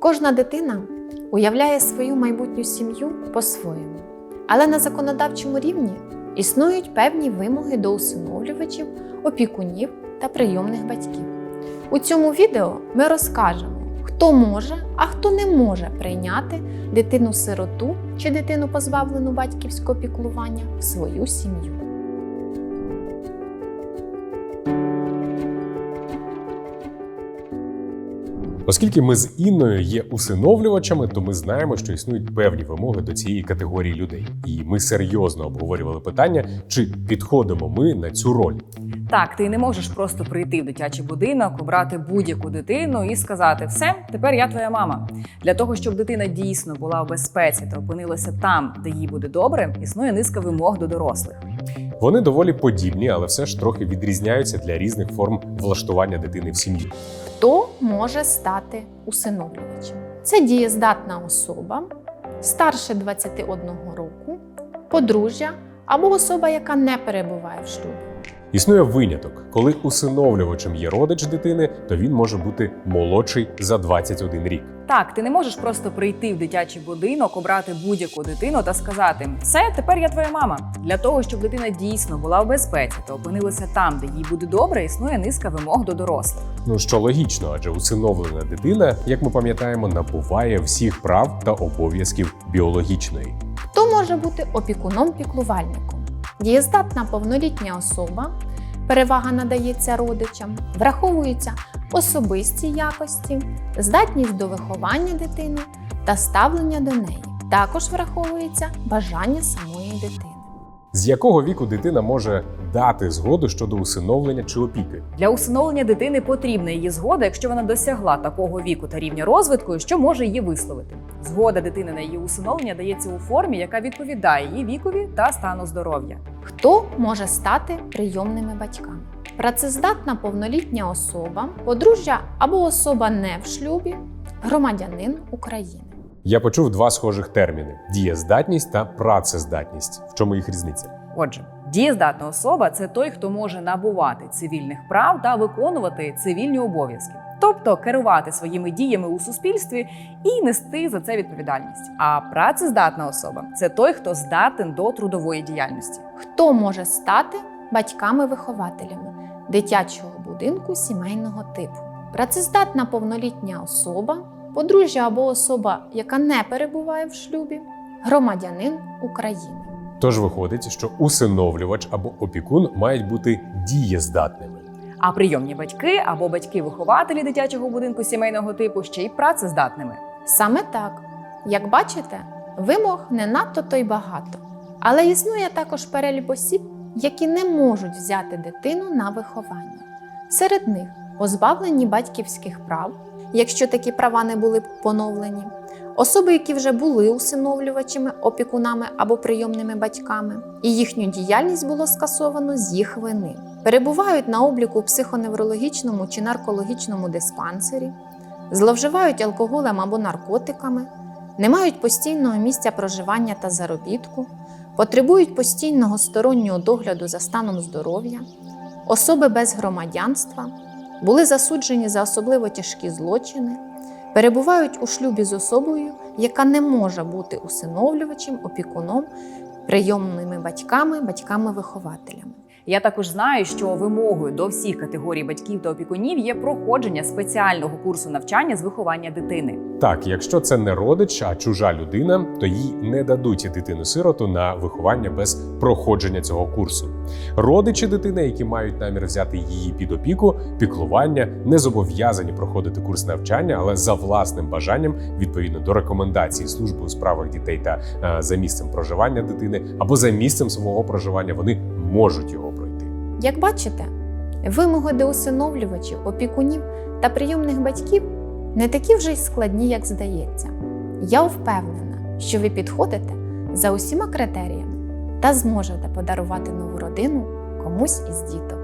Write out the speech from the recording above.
Кожна дитина уявляє свою майбутню сім'ю по-своєму. Але на законодавчому рівні існують певні вимоги до усиновлювачів, опікунів та прийомних батьків. У цьому відео ми розкажемо, хто може, а хто не може прийняти дитину-сироту чи дитину позбавлену батьківського піклування в свою сім'ю. Оскільки ми з Інною є усиновлювачами, то ми знаємо, що існують певні вимоги до цієї категорії людей. І ми серйозно обговорювали питання, чи підходимо ми на цю роль. Так, ти не можеш просто прийти в дитячий будинок, обрати будь-яку дитину і сказати: все, тепер я твоя мама. Для того, щоб дитина дійсно була в безпеці та опинилася там, де їй буде добре, існує низка вимог до дорослих. Вони доволі подібні, але все ж трохи відрізняються для різних форм влаштування дитини в сім'ї. Хто може стати усиновлювачем? Це дієздатна особа, старше 21 року, подружжя або особа, яка не перебуває в шлюбі. Існує виняток, коли усиновлювачем є родич дитини, то він може бути молодший за 21 рік. Так, ти не можеш просто прийти в дитячий будинок, обрати будь-яку дитину та сказати: все, тепер я твоя мама. Для того, щоб дитина дійсно була в безпеці та опинилася там, де їй буде добре, існує низка вимог до дорослих. Ну що логічно, адже усиновлена дитина, як ми пам'ятаємо, набуває всіх прав та обов'язків біологічної. Хто може бути опікуном-піклувальником? Дієздатна повнолітня особа, перевага надається родичам, враховуються особисті якості, здатність до виховання дитини та ставлення до неї. Також враховується бажання самої дитини. З якого віку дитина може дати згоду щодо усиновлення чи опіки? Для усиновлення дитини потрібна її згода, якщо вона досягла такого віку та рівня розвитку, що може її висловити. Згода дитини на її усиновлення дається у формі, яка відповідає її вікові та стану здоров'я. Хто може стати прийомними батьками? Працездатна повнолітня особа, подружжя або особа не в шлюбі, громадянин України. Я почув два схожих терміни: дієздатність та працездатність. В чому їх різниця? Отже, дієздатна особа це той, хто може набувати цивільних прав та виконувати цивільні обов'язки, тобто керувати своїми діями у суспільстві і нести за це відповідальність. А працездатна особа це той, хто здатен до трудової діяльності. Хто може стати батьками-вихователями дитячого будинку сімейного типу? Працездатна повнолітня особа, подружжя або особа, яка не перебуває в шлюбі, громадянин України. Тож виходить, що усиновлювач або опікун мають бути дієздатними. А прийомні батьки або батьки-вихователі дитячого будинку сімейного типу ще й працездатними. Саме так, як бачите, вимог не надто то й багато, але існує також перелік осіб, які не можуть взяти дитину на виховання. Серед них позбавлені батьківських прав, якщо такі права не були поновлені, особи, які вже були усиновлювачами, опікунами або прийомними батьками, і їхню діяльність було скасовано з їх вини, перебувають на обліку в психоневрологічному чи наркологічному диспансері, зловживають алкоголем або наркотиками, не мають постійного місця проживання та заробітку, потребують постійного стороннього догляду за станом здоров'я, особи без громадянства, були засуджені за особливо тяжкі злочини, перебувають у шлюбі з особою, яка не може бути усиновлювачем, опікуном, прийомними батьками, батьками-вихователями. Я також знаю, що вимогою до всіх категорій батьків та опікунів є проходження спеціального курсу навчання з виховання дитини. Так, якщо це не родич, а чужа людина, то їй не дадуть дитину-сироту на виховання без проходження цього курсу. Родичі дитини, які мають намір взяти її під опіку, піклування, не зобов'язані проходити курс навчання, але за власним бажанням, відповідно до рекомендацій служби у справах дітей та е, за місцем проживання дитини або за місцем свого проживання, вони можуть його пройти. Як бачите, вимоги до усиновлювачів, опікунів та прийомних батьків не такі вже й складні, як здається. Я впевнена, що ви підходите за усіма критеріями та зможете подарувати нову родину комусь із діток.